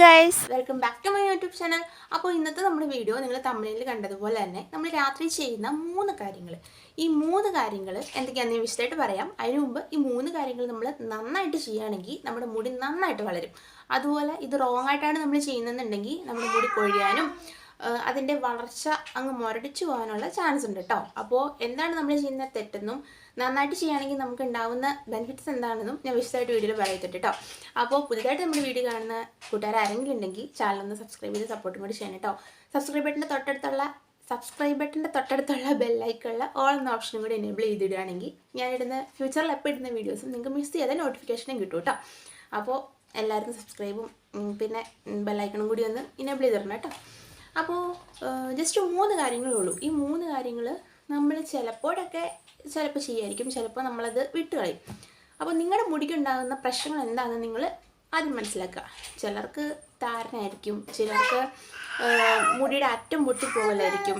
Guys welcome back to my YouTube channel അപ്പോൾ ഇന്നത്തെ നമ്മുടെ വീഡിയോ നിങ്ങൾ തമിഴിൽ കണ്ടതുപോലെ തന്നെ നമ്മൾ രാത്രി ചെയ്യുന്ന മൂന്ന് കാര്യങ്ങൾ. ഈ മൂന്ന് കാര്യങ്ങൾ എന്തൊക്കെയാണെന്ന് വിശദമായിട്ട് പറയാം. അതിനു മുമ്പ് ഈ മൂന്ന് കാര്യങ്ങൾ നമ്മൾ നന്നായിട്ട് ചെയ്യുകയാണെങ്കിൽ നമ്മുടെ മുടി നന്നായിട്ട് വളരും. അതുപോലെ ഇത് റോങ് ആയിട്ടാണ് നമ്മൾ ചെയ്യുന്നതെന്നുണ്ടെങ്കിൽ നമ്മുടെ മുടി കൊഴിയാനും അതിന്റെ വളർച്ച അങ്ങ് മുരടിച്ചു പോകാനുള്ള ചാൻസ് ഉണ്ട് കേട്ടോ അപ്പോൾ എന്താണ് നമ്മൾ ചെയ്യുന്ന തെറ്റെന്നും നന്നായിട്ട് ചെയ്യുകയാണെങ്കിൽ നമുക്ക് ഉണ്ടാവുന്ന ബെനിഫിറ്റ്സ് എന്താണെന്നും ഞാൻ വിശദമായിട്ട് വീഡിയോയിൽ പറയത്തിട്ട് കേട്ടോ അപ്പോൾ പുതിയതായിട്ട് നമ്മുടെ വീഡിയോ കാണുന്ന കൂട്ടുകാർ ആരെങ്കിലും ഉണ്ടെങ്കിൽ ചാനൽ ഒന്ന് സബ്സ്ക്രൈബ് ചെയ്ത് സപ്പോർട്ടും കൂടി ചെയ്യണം കേട്ടോ സബ്സ്ക്രൈബ് ബട്ടന്റെ തൊട്ടടുത്തുള്ള സബ്സ്ക്രൈബ് ബട്ടന്റെ തൊട്ടടുത്തുള്ള ബെല്ലൈക്കുള്ള ഓൾ എന്ന ഓപ്ഷനും കൂടി എനേബിൾ ചെയ്തിടുകയാണെങ്കിൽ ഞാനിടുന്ന ഫ്യൂച്ചറിൽ എപ്പോൾ ഇടുന്ന വീഡിയോസും നിങ്ങൾക്ക് മിസ് ചെയ്യാതെ നോട്ടിഫിക്കേഷനും കിട്ടും കേട്ടോ അപ്പോൾ എല്ലാവരും സബ്സ്ക്രൈബും പിന്നെ ബെല്ലൈക്കണും കൂടി ഒന്ന് ഇനേബിൾ ചെയ്തിടണം കേട്ടോ അപ്പോൾ ജസ്റ്റ് മൂന്ന് കാര്യങ്ങളേ ഉള്ളൂ. ഈ മൂന്ന് കാര്യങ്ങൾ നമ്മൾ ചിലപ്പോഴൊക്കെ ചിലപ്പോൾ ചെയ്യായിരിക്കും ചിലപ്പോൾ നമ്മളത് വിട്ടുകളയും അപ്പോൾ നിങ്ങളുടെ മുടിക്കുണ്ടാകുന്ന പ്രശ്നങ്ങൾ എന്താണെന്ന് നിങ്ങൾ ആദ്യം മനസ്സിലാക്കുക. ചിലർക്ക് താരനായിരിക്കും ചിലർക്ക് മുടിയുടെ അറ്റം പൊട്ടിപ്പോകലായിരിക്കും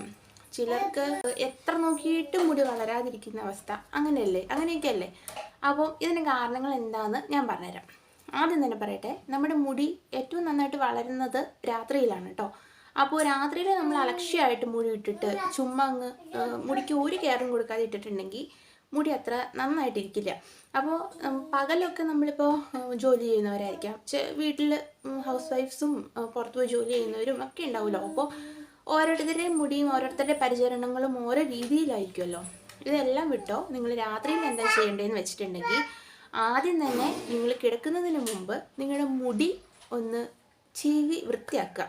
ചിലർക്ക് എത്ര നോക്കിയിട്ടും മുടി വളരാതിരിക്കുന്ന അവസ്ഥ അങ്ങനെയല്ലേ? അങ്ങനെയൊക്കെ അല്ലേ അപ്പോൾ ഇതിന് കാരണങ്ങൾ എന്താണെന്ന് ഞാൻ പറഞ്ഞുതരാം. ആദ്യം തന്നെ പറയട്ടെ നമ്മുടെ മുടി ഏറ്റവും നന്നായിട്ട് വളരുന്നത് രാത്രിയിലാണ് കേട്ടോ. അപ്പോൾ രാത്രിയിൽ നമ്മൾ അലക്ഷ്യമായിട്ട് മുടി ഇട്ടിട്ട് ചുമ്മാ അങ്ങ് മുടിക്ക് ഒരു കെയറും കൊടുക്കാതെ ഇട്ടിട്ടുണ്ടെങ്കിൽ മുടി അത്ര നന്നായിട്ടിരിക്കില്ല. അപ്പോൾ പകലൊക്കെ നമ്മളിപ്പോൾ ജോലി ചെയ്യുന്നവരായിരിക്കാം. വീട്ടിൽ ഹൗസ് വൈഫ്സും പുറത്ത് പോയി ജോലി ചെയ്യുന്നവരും ഒക്കെ ഉണ്ടാവുമല്ലോ. അപ്പോൾ ഓരോരുത്തരുടെയും മുടിയും ഓരോരുത്തരുടെ പരിചരണങ്ങളും ഓരോ രീതിയിലായിരിക്കുമല്ലോ. ഇതെല്ലാം വിട്ടോ? നിങ്ങൾ രാത്രിയിൽ എന്താ ചെയ്യേണ്ടതെന്ന് വെച്ചിട്ടുണ്ടെങ്കിൽ ആദ്യം തന്നെ നിങ്ങൾ കിടക്കുന്നതിന് മുമ്പ് നിങ്ങളുടെ മുടി ഒന്ന് ചീവി വൃത്തിയാക്കുക.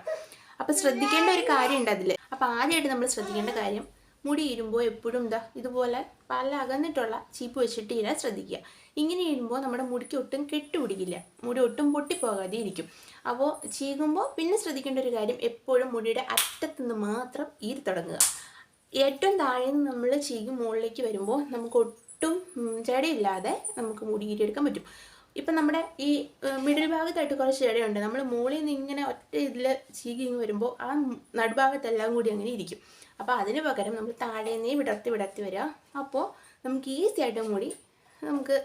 അപ്പോൾ ശ്രദ്ധിക്കേണ്ട ഒരു കാര്യമുണ്ട് അതിൽ അപ്പോൾ ആദ്യമായിട്ട് നമ്മൾ ശ്രദ്ധിക്കേണ്ട കാര്യം മുടി ഇരുമ്പോൾ എപ്പോഴും എന്താ ഇതുപോലെ പല അകന്നിട്ടുള്ള ചീപ്പ് വെച്ചിട്ട് ഇരാൻ ശ്രദ്ധിക്കുക. ഇങ്ങനെ ഇടുമ്പോൾ നമ്മുടെ മുടിക്ക് ഒട്ടും കെട്ടുപിടിക്കില്ല. മുടി ഒട്ടും പൊട്ടിപ്പോകാതെ ഇരിക്കും അപ്പോൾ ചീകുമ്പോൾ പിന്നെ ശ്രദ്ധിക്കേണ്ട ഒരു കാര്യം എപ്പോഴും മുടിയുടെ അറ്റത്തുനിന്ന് മാത്രം ഈരി തുടങ്ങുക. ഏറ്റവും താഴെ നിന്ന് നമ്മൾ ചീകി മുകളിലേക്ക് വരുമ്പോൾ നമുക്ക് ഒട്ടും ജടയില്ലാതെ നമുക്ക് മുടി ഈരിയെടുക്കാൻ പറ്റും. ഇപ്പം നമ്മുടെ ഈ മിഡിൽ ഭാഗത്തായിട്ട് കുറച്ച് ജടയുണ്ട് നമ്മൾ മുകളിൽ നിന്ന് ഇങ്ങനെ ഒറ്റ ഇതിൽ ചീകി വരുമ്പോൾ ആ നടുഭാഗത്തെല്ലാം കൂടി അങ്ങനെ ഇരിക്കും. അപ്പോൾ അതിന് പകരം നമ്മൾ താഴെ നിന്നേ വിടർത്തി വിടർത്തി വരിക അപ്പോൾ നമുക്ക് ഈസി ആയിട്ടും കൂടി നമുക്ക്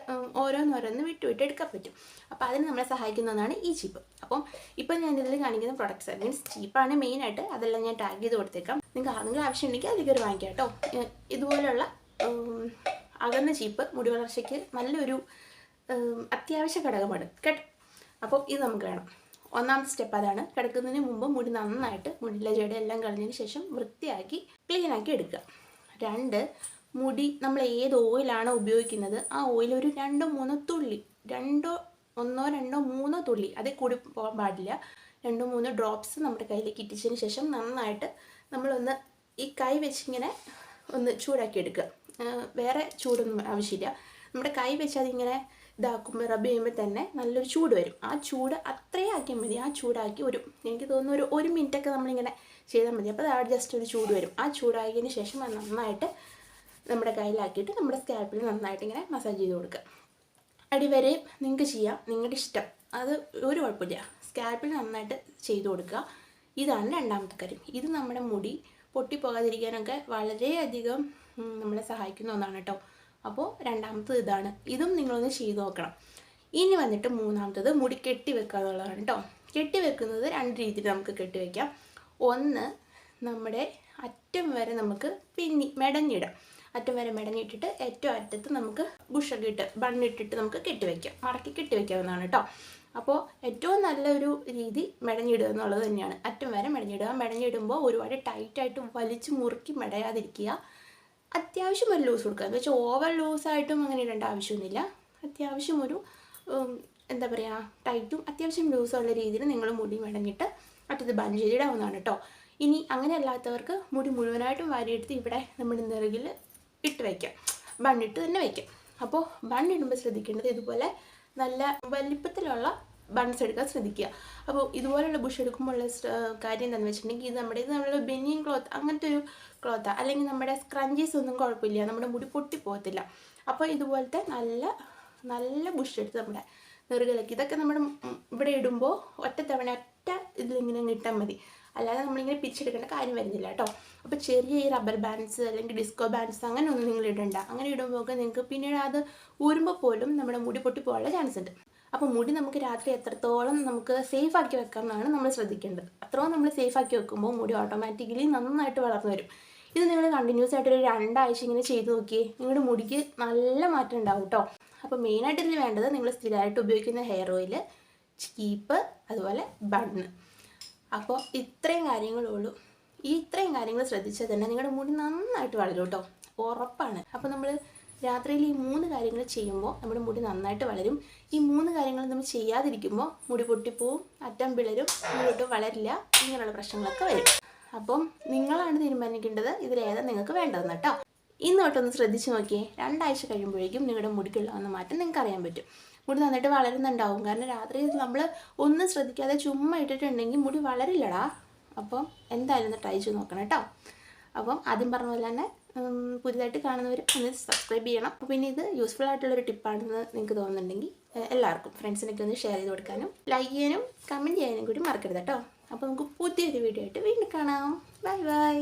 ഓരോന്നോരോന്ന് വിട്ട് വിട്ട് എടുക്കാൻ പറ്റും. അപ്പോൾ അതിന് നമ്മളെ സഹായിക്കുന്നതാണ് ഈ ചീപ്പ് അപ്പം ഇപ്പം ഞാൻ ഇതിൽ കാണിക്കുന്ന പ്രൊഡക്ട്സ് മീൻസ് ചീപ്പാണ് മെയിനായിട്ട് അതെല്ലാം ഞാൻ ടാഗ് ചെയ്ത് കൊടുത്തേക്കാം. നിങ്ങൾക്ക് ആരെങ്കിലും ആവശ്യമുണ്ടെങ്കിൽ അതിലേക്ക് ഒരു വാങ്ങിക്കാം കേട്ടോ. ഇതുപോലെയുള്ള അകന്ന ചീപ്പ് മുടി വളർച്ചയ്ക്ക് നല്ലൊരു അത്യാവശ്യ ഘടകമാണ്. കേട്ടോ? അപ്പോൾ ഇത് നമുക്ക് വേണം ഒന്നാമത്തെ സ്റ്റെപ്പ് അതാണ്. കിടക്കുന്നതിന് മുമ്പ് മുടി നന്നായിട്ട് മുടിയിലെ ജട എല്ലാം കളഞ്ഞതിന് ശേഷം വൃത്തിയാക്കി ക്ലീൻ ആക്കി എടുക്കുക. രണ്ട് മുടി നമ്മൾ ഏത് ഓയിലാണോ ഉപയോഗിക്കുന്നത് ആ ഓയിൽ ഒരു രണ്ടോ മൂന്നോ തുള്ളി രണ്ടോ ഒന്നോ രണ്ടോ മൂന്നോ തുള്ളി അതിൽ കൂടി പോകാൻ പാടില്ല. രണ്ടോ മൂന്നോ ഡ്രോപ്സ് നമ്മുടെ കയ്യിലേക്ക് ഇട്ടിച്ചതിന് ശേഷം നന്നായിട്ട് നമ്മളൊന്ന് ഈ കൈ വെച്ചിങ്ങനെ ഒന്ന് ചൂടാക്കി എടുക്കുക. വേറെ ചൂടൊന്നും ആവശ്യമില്ല. നമ്മുടെ കൈ വെച്ച് അതിങ്ങനെ ഇതാക്കുമ്പോൾ റബ്ബ് ചെയ്യുമ്പോൾ തന്നെ നല്ലൊരു ചൂട് വരും. ആ ചൂട് അത്രയും ആക്കിയാൽ മതി. ആ ചൂടാക്കി ഒരു എനിക്ക് തോന്നുന്നു ഒരു ഒരു മിനിറ്റൊക്കെ നമ്മളിങ്ങനെ ചെയ്താൽ മതി. അപ്പോൾ അത് ജസ്റ്റ് ഒരു ചൂട് വരും. ആ ചൂടാക്കിയതിന് ശേഷം അത് നന്നായിട്ട് നമ്മുടെ കയ്യിലാക്കിയിട്ട് നമ്മുടെ സ്കാൽപ്പിൽ നന്നായിട്ട് ഇങ്ങനെ മസാജ് ചെയ്ത് കൊടുക്കുക. അടിവരെ നിങ്ങൾക്ക് ചെയ്യാം. നിങ്ങളുടെ ഇഷ്ടം. അത് ഒരു കുഴപ്പമില്ല. സ്കാൽപ്പിൽ നന്നായിട്ട് ചെയ്ത് കൊടുക്കുക. ഇതാണ് രണ്ടാമത്തെ കാര്യം. ഇത് നമ്മുടെ മുടി പൊട്ടിപ്പോകാതിരിക്കാനൊക്കെ വളരെയധികം നമ്മളെ സഹായിക്കുന്ന ഒന്നാണ് കേട്ടോ. അപ്പോൾ രണ്ടാമത്തത് ഇതാണ്. ഇതും നിങ്ങളൊന്ന് ചെയ്ത് നോക്കണം. ഇനി വന്നിട്ട് മൂന്നാമത്തത് മുടി കെട്ടി എന്നുള്ളതാണ് കേട്ടോ കെട്ടി വെക്കുന്നത് രണ്ട് രീതിയിൽ നമുക്ക് കെട്ടി വെക്കാം. ഒന്ന് നമ്മുടെ അറ്റം വരെ നമുക്ക് പിന്നി മെടഞ്ഞിടാം. അറ്റം വരെ മെടഞ്ഞിട്ടിട്ട് ഏറ്റവും അറ്റത്ത് നമുക്ക് ബുഷൊക്കെ ഇട്ട് ബണ്ണിട്ടിട്ട് നമുക്ക് കെട്ടിവെക്കാം മടക്കി കെട്ടിവെക്കാവുന്നതാണ് കേട്ടോ അപ്പോൾ ഏറ്റവും നല്ലൊരു രീതി മെടഞ്ഞിടുക എന്നുള്ളത് തന്നെയാണ്. അറ്റം വരെ മെടഞ്ഞിടുക. മെടഞ്ഞിടുമ്പോൾ ഒരുപാട് ടൈറ്റായിട്ട് വലിച്ചു മുറുക്കി മെടയാതിരിക്കുക. അത്യാവശ്യം ഒരു ലൂസ് കൊടുക്കുക എന്ന് വെച്ചാൽ ഓവർ ലൂസായിട്ടും അങ്ങനെ ഇടേണ്ട ആവശ്യമൊന്നുമില്ല. അത്യാവശ്യം ഒരു എന്താ പറയുക ടൈറ്റും അത്യാവശ്യം ലൂസുള്ള രീതിയിൽ നിങ്ങൾ മുടി മെടഞ്ഞിട്ട് അറ്റത്ത് ബൺ ചെയ്തിടാവുന്നതാണ് കേട്ടോ ഇനി അങ്ങനെ അല്ലാത്തവർക്ക് മുടി മുഴുവനായിട്ടും വാരിയെടുത്ത് ഇവിടെ നമ്മുടെ നിറകിൽ ഇട്ട് വയ്ക്കാം ബണ്ണിട്ട് തന്നെ വയ്ക്കാം അപ്പോൾ ബണ്ണിടുമ്പോൾ ശ്രദ്ധിക്കേണ്ടത് ഇതുപോലെ നല്ല വലിപ്പത്തിലുള്ള ബൺസ് എടുക്കാൻ ശ്രദ്ധിക്കുക. അപ്പോൾ ഇതുപോലുള്ള ബുഷ് എടുക്കുമ്പോഴുള്ള കാര്യം എന്താണെന്ന് വെച്ചിട്ടുണ്ടെങ്കിൽ ഇത് നമ്മുടെ ഇത് നമ്മുടെ ബെനിയൻ ക്ലോത്ത് അങ്ങനത്തെ ഒരു ക്ലോത്താണ് അല്ലെങ്കിൽ നമ്മുടെ സ്ക്രഞ്ചീസ് ഒന്നും കുഴപ്പമില്ല. നമ്മുടെ മുടി പൊട്ടിപ്പോകത്തില്ല അപ്പോൾ ഇതുപോലത്തെ നല്ല നല്ല ബുഷ് എടുത്ത് നമ്മുടെ നെറുകലൊക്കെ ഇതൊക്കെ നമ്മുടെ ഇവിടെ ഇടുമ്പോൾ ഒറ്റ തവണ ഒറ്റ ഇതിലിങ്ങനെ ഇട്ടാൽ മതി. അല്ലാതെ നമ്മളിങ്ങനെ പിരിച്ചെടുക്കേണ്ട കാര്യം വരുന്നില്ല കേട്ടോ. അപ്പോൾ ചെറിയ ഈ റബ്ബർ ബാൻഡ്സ് അല്ലെങ്കിൽ ഡിസ്കോ ബാൻഡ്സ് അങ്ങനെ ഒന്നും നിങ്ങൾ ഇടണ്ട. അങ്ങനെ ഇടുമ്പോൾ നിങ്ങൾക്ക് പിന്നീട് അത് ഊരുമ്പോൾ പോലും നമ്മുടെ മുടി പൊട്ടി പോകാനുള്ള ചാൻസ് ഉണ്ട്. അപ്പോൾ മുടി നമുക്ക് രാത്രി എത്രത്തോളം നമുക്ക് സേഫ് ആക്കി വെക്കാം എന്നാണ് നമ്മൾ ശ്രദ്ധിക്കേണ്ടത്. അത്രയും നമ്മൾ സേഫ് ആക്കി വെക്കുമ്പോൾ മുടി ഓട്ടോമാറ്റിക്കലി നന്നായിട്ട് വളർന്നു വരും. ഇത് നിങ്ങൾ കണ്ടിന്യൂസ് ആയിട്ട് ഒരു രണ്ടാഴ്ച ഇങ്ങനെ ചെയ്ത് നോക്കിയേ നിങ്ങളുടെ മുടിക്ക് നല്ല മാറ്റം ഉണ്ടാവും കേട്ടോ അപ്പോൾ മെയിനായിട്ട് ഇതിൽ വേണ്ടത് നിങ്ങൾ സ്ഥിരമായിട്ട് ഉപയോഗിക്കുന്ന ഹെയർ ഓയിൽ ചീപ്പ് അതുപോലെ ബണ്ണ് അപ്പോൾ ഇത്രയും കാര്യങ്ങളുള്ളൂ ഈ ഇത്രയും കാര്യങ്ങൾ ശ്രദ്ധിച്ചാൽ തന്നെ നിങ്ങളുടെ മുടി നന്നായിട്ട് വളരും കേട്ടോ ഉറപ്പാണ്. അപ്പോൾ നമ്മൾ രാത്രിയിൽ ഈ മൂന്ന് കാര്യങ്ങൾ ചെയ്യുമ്പോൾ നമ്മുടെ മുടി നന്നായിട്ട് വളരും. ഈ മൂന്ന് കാര്യങ്ങൾ നമ്മൾ ചെയ്യാതിരിക്കുമ്പോൾ മുടി പൊട്ടിപ്പോവും അറ്റം പിളരും മുടിയിട്ട് വളരില്ല ഇങ്ങനെയുള്ള പ്രശ്നങ്ങളൊക്കെ വരും. അപ്പം നിങ്ങളാണ് തീരുമാനിക്കേണ്ടത് ഇതിലേതാ നിങ്ങൾക്ക് വേണ്ടതെന്ന് കേട്ടോ. ഇന്ന് തൊട്ടൊന്ന് ശ്രദ്ധിച്ച് നോക്കിയേ. രണ്ടാഴ്ച കഴിയുമ്പോഴേക്കും നിങ്ങളുടെ മുടിക്കുള്ള മാറ്റം നിങ്ങൾക്ക് അറിയാൻ പറ്റും. മുടി നന്നായിട്ട് വളരുന്നുണ്ടാവും. കാരണം രാത്രി നമ്മൾ ഒന്നും ശ്രദ്ധിക്കാതെ ചുമ്മാ ഇട്ടിട്ടുണ്ടെങ്കിൽ മുടി വളരില്ലടാ. അപ്പം എന്തായാലും ഒന്ന് ട്രൈ ചെയ്ത് നോക്കണം കേട്ടോ. അപ്പം ആദ്യം പറഞ്ഞ പോലെ തന്നെ പുതിയതായിട്ട് കാണുന്നവർ ഒന്ന് സബ്സ്ക്രൈബ് ചെയ്യണം. അപ്പോൾ പിന്നെ ഇത് യൂസ്ഫുൾ ആയിട്ടുള്ളൊരു ടിപ്പാണെന്ന് നിങ്ങൾക്ക് തോന്നുന്നുണ്ടെങ്കിൽ എല്ലാവർക്കും ഫ്രണ്ട്സിനൊക്കെ ഒന്ന് ഷെയർ ചെയ്ത് കൊടുക്കാനും ലൈക്ക് ചെയ്യാനും കമന്റ് ചെയ്യാനും കൂടി മറക്കരുത് കേട്ടോ അപ്പോൾ നമുക്ക് പുതിയൊരു വീഡിയോ ആയിട്ട് വീണ്ടും കാണാം. Bye bye